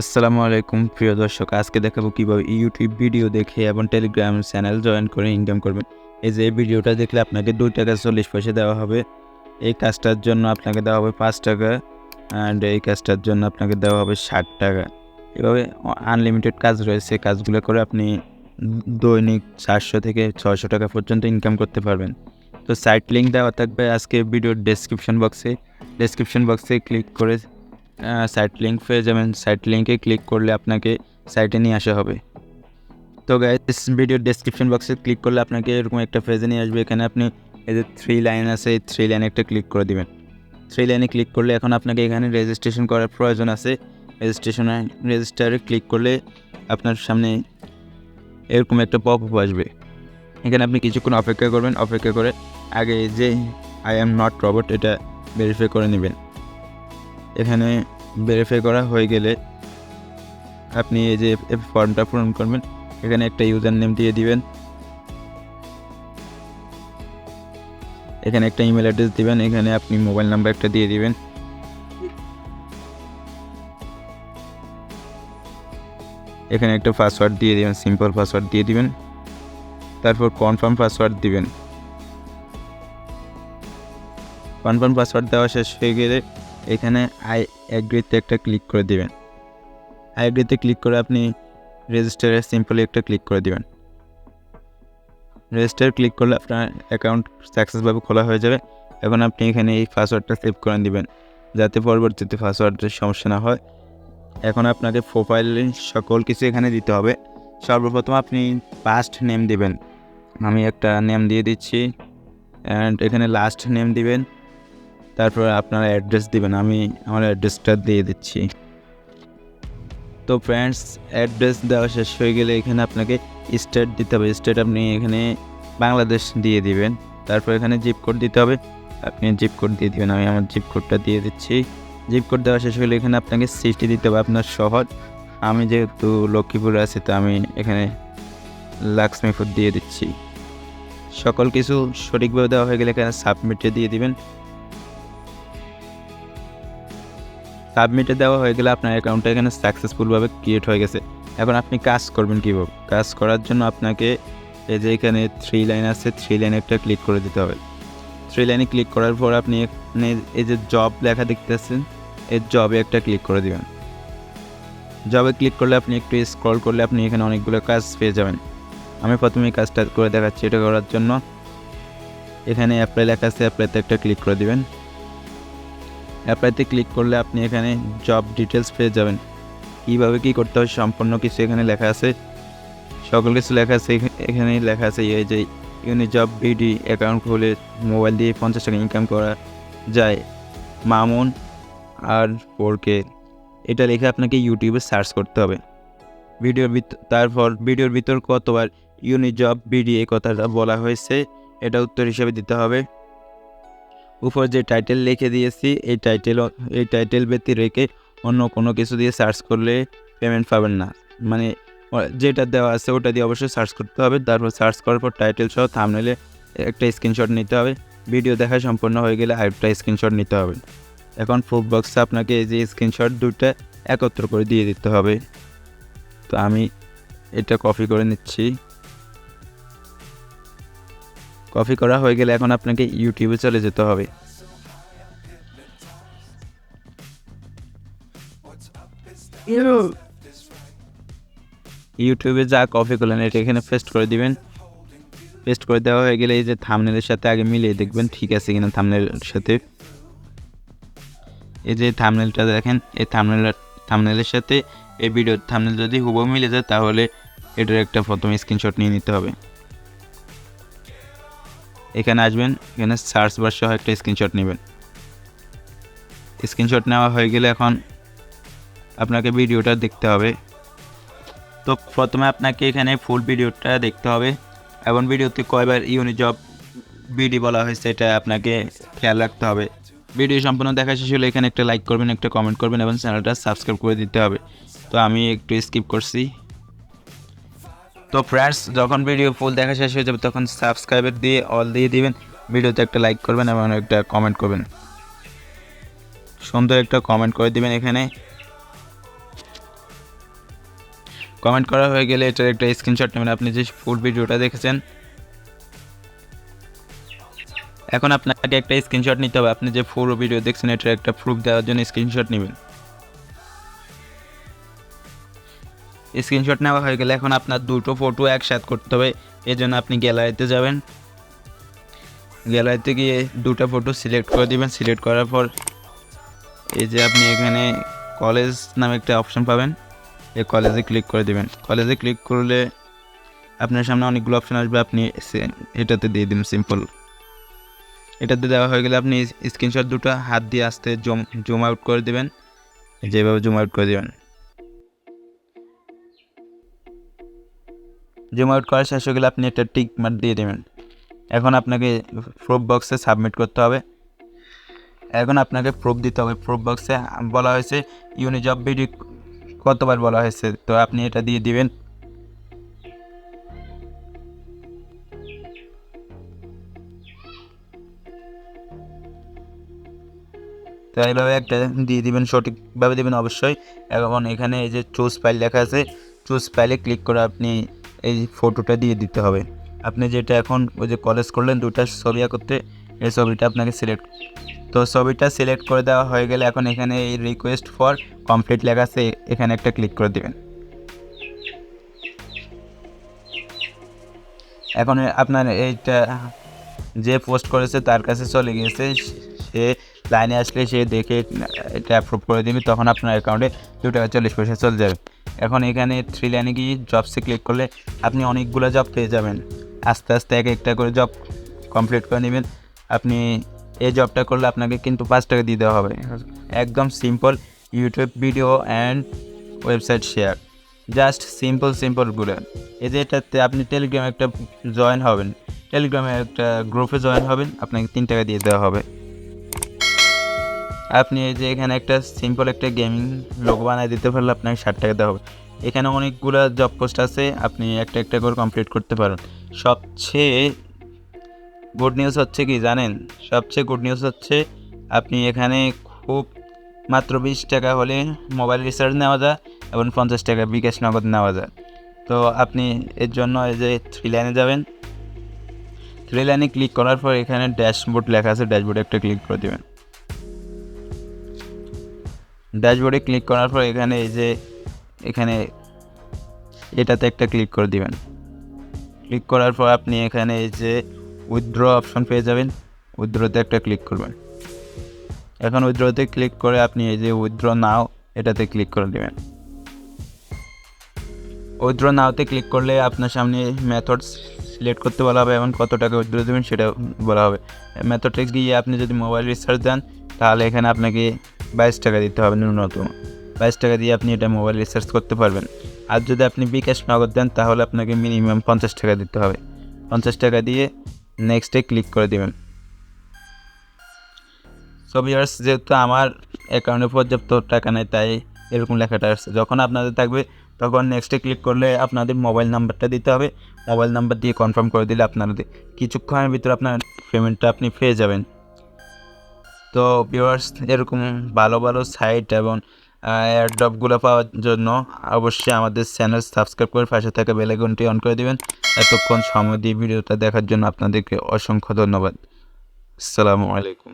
আসসালামু আলাইকুম, প্রিয় দর্শক। আজকে দেখাবো কীভাবে ইউটিউব ভিডিও দেখে এবং টেলিগ্রাম চ্যানেল জয়েন করে ইনকাম করবেন এই যে ভিডিওটা দেখলে আপনাকে দুই টাকা চল্লিশ পয়সা দেওয়া হবে। এই কাজটার জন্য আপনাকে দেওয়া হবে পাঁচ টাকা অ্যান্ড এই কাজটার জন্য আপনাকে দেওয়া হবে ষাট টাকা। এভাবে আনলিমিটেড কাজ রয়েছে। কাজগুলো করে আপনি দৈনিক চারশো থেকে ছয়শো টাকা পর্যন্ত ইনকাম করতে পারবেন। তো সাইট লিঙ্ক দেওয়া থাকবে আজকে ভিডিওর ডেসক্রিপশন বক্সে ডেসক্রিপশন বক্সে ক্লিক করে সাইট লিঙ্ক পেয়ে যাবেন। সাইট লিঙ্কে ক্লিক করলে আপনাকে সাইটে নিয়ে আসা হবে। তো গাইস ভিডিওর ডেসক্রিপশন বক্সে ক্লিক করলে আপনাকে এরকম একটা পেজে নিয়ে আসবে। এখানে আপনি এই যে থ্রি লাইন আছে এই থ্রি লাইনে একটা ক্লিক করে দিবেন। থ্রি লাইনে ক্লিক করলে এখন আপনাকে এখানে রেজিস্ট্রেশন করার প্রয়োজন আছে। রেজিস্ট্রেশনে রেজিস্টারে ক্লিক করলে আপনার সামনে এরকম একটা পপ আপ আসবে। এখানে আপনি কিছুক্ষণ অপেক্ষা করবেন। অপেক্ষা করে আগে যে আই অ্যাম নট রবট এটা ভেরিফাই করে নেবেন। এখানে ভেরিফাই করা হয়ে গেলে আপনি এই যে ফর্মটা পূরণ করবেন। এখানে একটা ইউজার নেম দিয়ে দিবেন। এখানে একটা ইমেল অ্যাড্রেস দিবেন। এখানে আপনি মোবাইল নাম্বার একটা দিয়ে দিবেন। এখানে একটা পাসওয়ার্ড দিয়ে দিবেন সিম্পল পাসওয়ার্ড দিয়ে দিবেন। তারপর কনফার্ম পাসওয়ার্ড দিবেন। কনফার্ম পাসওয়ার্ড দেওয়া শেষ হয়ে গেলে এখানে আই অ্যাগ্রিতে একটা ক্লিক করে দিবেন। আই অ্যাগ্রিতে ক্লিক করে আপনি রেজিস্টারে সিম্পলি একটা ক্লিক করে দিবেন। রেজিস্টার ক্লিক করলে আপনার অ্যাকাউন্ট সাকসেসভাবে খোলা হয়ে যাবে এখন আপনি এখানে এই পাসওয়ার্ডটা সেভ করে দিবেন যাতে পরবর্তীতে পাসওয়ার্ডের সমস্যা না হয়। এখন আপনাকে প্রোফাইলে সকল কিছু এখানে দিতে হবে। সর্বপ্রথম আপনি ফার্স্ট নেম দিবেন। আমি একটা নেম দিয়ে দিচ্ছি। অ্যান্ড এখানে লাস্ট নেম দিবেন। তারপর আপনার অ্যাড্রেস দিবেন, আমি আমার অ্যাড্রেসটা দিয়ে দিচ্ছি। তো ফ্রেন্ডস অ্যাড্রেস দেওয়া শেষ হয়ে গেলে এখানে আপনাকে স্টেট দিতে হবে। স্টেট আপনি এখানে বাংলাদেশ দিয়ে দিবেন। তারপর এখানে জিপ কোড দিতে হবে। আপনি জিপ কোড দিয়ে দিবেন। আমি আমার জিপ কোডটা দিয়ে দিচ্ছি। জিপ কোড দেওয়া শেষ হলে এখানে আপনাকে সিটি দিতে হবে আপনার শহর। আমি যেহেতু লক্ষ্মীপুরে আছি, তো আমি এখানে লাক্সমিপুর দিয়ে দিচ্ছি। সকল কিছু সঠিকভাবে দেওয়া হয়ে গেলে এখানে সাবমিটে দিয়ে দিবেন। সাবমিটে দেওয়া হয়ে গেলে আপনার অ্যাকাউন্টটা এখানে সাকসেসফুলভাবে ক্রিয়েট হয়ে গেছে। এখন আপনি কাজ করবেন কীভাবে? কাজ করার জন্য আপনাকে এই যে এখানে থ্রি লাইন আছে থ্রি লাইনে একটা ক্লিক করে দিতে হবে। থ্রি লাইনে ক্লিক করার পর আপনি এখানে এই যে জব লেখা দেখতেছেন, এই জবে একটা ক্লিক করে দিবেন। জবে ক্লিক করলে আপনি একটু স্ক্রল করলে আপনি এখানে অনেকগুলো কাজ পেয়ে যাবেন। আমি প্রথমে কাজটা করে দেখাচ্ছি, এটা করার জন্য। এখানে অ্যাপ্লাই লেখা আছে অ্যাপ্লাইতে একটা ক্লিক করে দিবেন। অ্যাপ্লাইতে ক্লিক করলে আপনি এখানে জব ডিটেলস পেয়ে যাবেন। কীভাবে কী করতে হবে সম্পূর্ণ কিছু এখানে লেখা আছে। সকল কিছু লেখা আছে, এখা- এখানে লেখা আছে এই যে ইউনি জব বিডি অ্যাকাউন্ট খুলে মোবাইল দিয়ে পঞ্চাশ টাকা ইনকাম করা যায়। মামুন আর ফোর কে এটা লিখে আপনাকে ইউটিউবে সার্চ করতে হবে। ভিডিওর তারপর ভিডিওর ভিতর কতবার ইউনি জব বিডি এই কথাটা বলা হয়েছে, এটা উত্তর হিসেবে দিতে হবে। উপর যে টাইটেল লিখে দিয়েছি, এই টাইটেল এই টাইটেল ব্যক্তি রেখে অন্য কোনো কিছু দিয়ে সার্চ করলে পেমেন্ট পাবেন না। মানে যেটা দেওয়া আছে ওটা দিয়ে অবশ্যই সার্চ করতে হবে। তারপর সার্চ করার পর টাইটেল সহ থামনেলে একটা স্ক্রিনশট নিতে হবে। ভিডিও দেখা সম্পূর্ণ হয়ে গেলে আরেকটা স্ক্রিনশট নিতে হবে। এখন প্রুফ বক্সে আপনাকে এই যে স্ক্রিনশট দুটো একত্র করে দিয়ে দিতে হবে। তো আমি এটা কপি করে নিচ্ছি। কপি করা হয়ে গেলে এখন আপনাকে ইউটিউবে চলে যেতে হবে। ইউটিউবে যা কপি করলেন এটা এখানে পেস্ট করে দিবেন। পেস্ট করে দেওয়া হয়ে গেলে এই যে থামনেলের সাথে আগে মিলিয়ে দেখবেন ঠিক আছে কিনা থামনেলের সাথে। এই যে থামনেলটা দেখেন এই থামনেল থামনেলের সাথে এই ভিডিওর থামনেল যদি হুবহু মিলে যায় তাহলে এটার একটা প্রথম স্ক্রিনশট নিয়ে নিতে হবে। এখানে আসবেন, এখানে সার্চ বার সহ একটা স্ক্রিনশট নেবেন। স্ক্রিনশট নেওয়া হয়ে গেলে এখন আপনাকে ভিডিওটা দেখতে হবে। তো প্রথমে আপনাকে এখানে ফুল ভিডিওটা দেখতে হবে এবং ভিডিওতে কয়বার ইউনি জব বিডি বলা হয়েছে এটা আপনাকে খেয়াল রাখতে হবে। ভিডিও সম্পূর্ণ দেখা শেষ হলে এখানে একটা লাইক করবেন, একটা কমেন্ট করবেন এবং চ্যানেলটা সাবস্ক্রাইব করে দিতে হবে। তো আমি একটু স্কিপ করছি। তো ফ্রেন্ডস যখন ভিডিও ফুল দেখা শেষ হয়ে যাবে, তখন সাবস্ক্রাইবার দিয়ে অল দিয়ে দিবেন। ভিডিওতে একটা লাইক করবেন এবং একটা কমেন্ট করবেন। সুন্দর একটা কমেন্ট করে দিবেন এখানে। কমেন্ট করা হয়ে গেলে এটার একটা স্ক্রিনশট নেবেন। আপনি যে ফুল ভিডিওটা দেখেছেন, এখন আপনাকে একটা স্ক্রিনশট নিতে হবে। আপনি যে ফুল ভিডিও দেখছেন, এটার একটা প্রুফ দেওয়ার জন্য স্ক্রিনশট নেবেন। স্ক্রিনশট নেওয়া হয়ে গেলে এখন আপনার দুটো ফটো একসাথে করতে হবে। এই জন্য আপনি গ্যালারিতে যাবেন। গ্যালারিতে গিয়ে দুটো ফটো সিলেক্ট করে দিবেন। সিলেক্ট করার পর এই যে আপনি এখানে কলেজ নামে একটা অপশন পাবেন। এই কলেজে ক্লিক করে দিবেন। কলেজে ক্লিক করলে আপনার সামনে অনেকগুলো অপশন আসবে। আপনি এটাতে দিয়ে দিন সিম্পল এটাতে দেওয়া হয়ে গেলে আপনি স্ক্রিনশট দুটো হাত দিয়ে আসতে জুম জুম আউট করে দেবেন। যেভাবে জুম আউট করে দেবেন। জুম আউট করা শেষ হয়ে গেলে আপনি একটা টিক মার্ক দিয়ে দেবেন। এখন আপনাকে প্রুফ বক্সে সাবমিট করতে হবে। এখন আপনাকে প্রুফ দিতে হবে। প্রুফ বক্সে বলা হয়েছে ইউনিজব বিডি কতবার বলা হয়েছে? তো আপনি এটা দিয়ে দিবেন। তো এইভাবে একটা দিয়ে দিবেন, সঠিকভাবে দিবেন অবশ্যই। এবং এখানে এই যে চুজ ফাইল লেখা আছে চুজ ফাইলে ক্লিক করে আপনি এই ফটোটা দিয়ে দিতে হবে। আপনি যেটা এখন ওই যে কলেজ করলেন দুটা ছবি করতে এই ছবিটা আপনাকে সিলেক্ট তো ছবিটা সিলেক্ট করে দেওয়া হয়ে গেলে এখন এখানে এই রিকোয়েস্ট ফর কমপ্লিট লেখা আছে, এখানে একটা ক্লিক করে দেবেন। এখন আপনার এইটা যে পোস্ট করেছে তার কাছে চলে গিয়েছে, সে লাইনে আসলে সে দেখে এটা অ্যাপ্রুভ করে দিবে, তখন আপনার অ্যাকাউন্টে দু টাকা চল্লিশ পয়সা চলে যাবে। এখন এখানে থ্রি লাইনে গিয়ে জবসে ক্লিক করলে আপনি অনেকগুলো জব পেয়ে যাবেন। আস্তে আস্তে এক একটা করে জব কমপ্লিট করে নেবেন। আপনি এই জবটা করলে আপনাকে কিন্তু পাঁচ টাকা দেওয়া হবে। একদম simple YouTube video and website share just simple সিম্পলগুলো এই যে এটাতে আপনি টেলিগ্রামে একটা জয়েন হবেন। টেলিগ্রামে একটা গ্রুপে জয়েন হবেন। আপনাকে তিন টাকা দিয়ে দেওয়া হবে। আপনি এই যে এখানে একটা সিম্পল একটা গেমিং লোগো বানিয়ে দিতে পারলে আপনাকে ষাট টাকা দেওয়া হবে। এখানে অনেকগুলো জব পোস্ট আছে, আপনি একটা একটা করে কমপ্লিট করতে পারেন। সবচেয়ে গুড নিউজ হচ্ছে কি জানেন? সবচেয়ে গুড নিউজ হচ্ছে আপনি এখানে খুব মাত্র বিশ টাকা হলে মোবাইল রিচার্জ নেওয়া যায় এবং পঞ্চাশ টাকা বিকাশ নগদ নেওয়া যায়। তো আপনি এর জন্য এই যে থ্রি লাইনে যাবেন। থ্রি লাইনে ক্লিক করার পর এখানে ড্যাশবোর্ড লেখা আছে ড্যাশবোর্ডে একটা ক্লিক করে দেবেন। ড্যাশবোর্ডে ক্লিক করার পর এখানে এই যে, এখানে এটাতে একটা ক্লিক করে দিবেন। ক্লিক করার পর আপনি এখানে এই যে উইথড্র অপশন পেয়ে যাবেন। উইথড্রতে একটা ক্লিক করবেন। এখন উইথড্রতে ক্লিক করে আপনি এই যে উইথড্র নাও এটাতে ক্লিক করে দেবেন। উইথড্র নাওতে ক্লিক করলে আপনার সামনে মেথড সিলেক্ট করতে বলা হবে এবং কত টাকা উইথড্র দেবেন সেটা বলা হবে। মেথডে গিয়ে আপনি যদি মোবাইল রিচার্জ দেন, তাহলে এখানে আপনাকে বাইশ টাকা দিতে হবে ন্যূনতম। বাইশ টাকা দিয়ে আপনি এটা মোবাইল রিচার্জ করতে পারবেন। আর যদি আপনি বিকাশ নগদ দেন, তাহলে আপনাকে মিনিমাম পঞ্চাশ টাকা দিতে হবে। পঞ্চাশ টাকা দিয়ে নেক্সটে ক্লিক করে দেবেন। সো ভিউয়ার্স যেহেতু আমার অ্যাকাউন্টে পর্যাপ্ত টাকা নেই, তাই এরকম লেখাটা আসছে। যখন আপনাদের থাকবে, তখন নেক্সটে ক্লিক করলে আপনাদের মোবাইল নাম্বারটা দিতে হবে। মোবাইল নাম্বার দিয়ে কনফার্ম করে দিলে আপনাদের কিছুক্ষণের ভিতরে আপনার পেমেন্টটা আপনি পেয়ে যাবেন। তো ভিউয়ার্স এরকম ভালো ভালো সাইট এবং এয়ারড্রপগুলো পাওয়ার জন্য অবশ্যই আমাদের চ্যানেল সাবস্ক্রাইব করে পাশে থাকা বেলাইকনটি অন করে দেবেন। এতক্ষণ সময় দিয়ে ভিডিওটা দেখার জন্য আপনাদেরকে অসংখ্য ধন্যবাদ। আসসালামু আলাইকুম।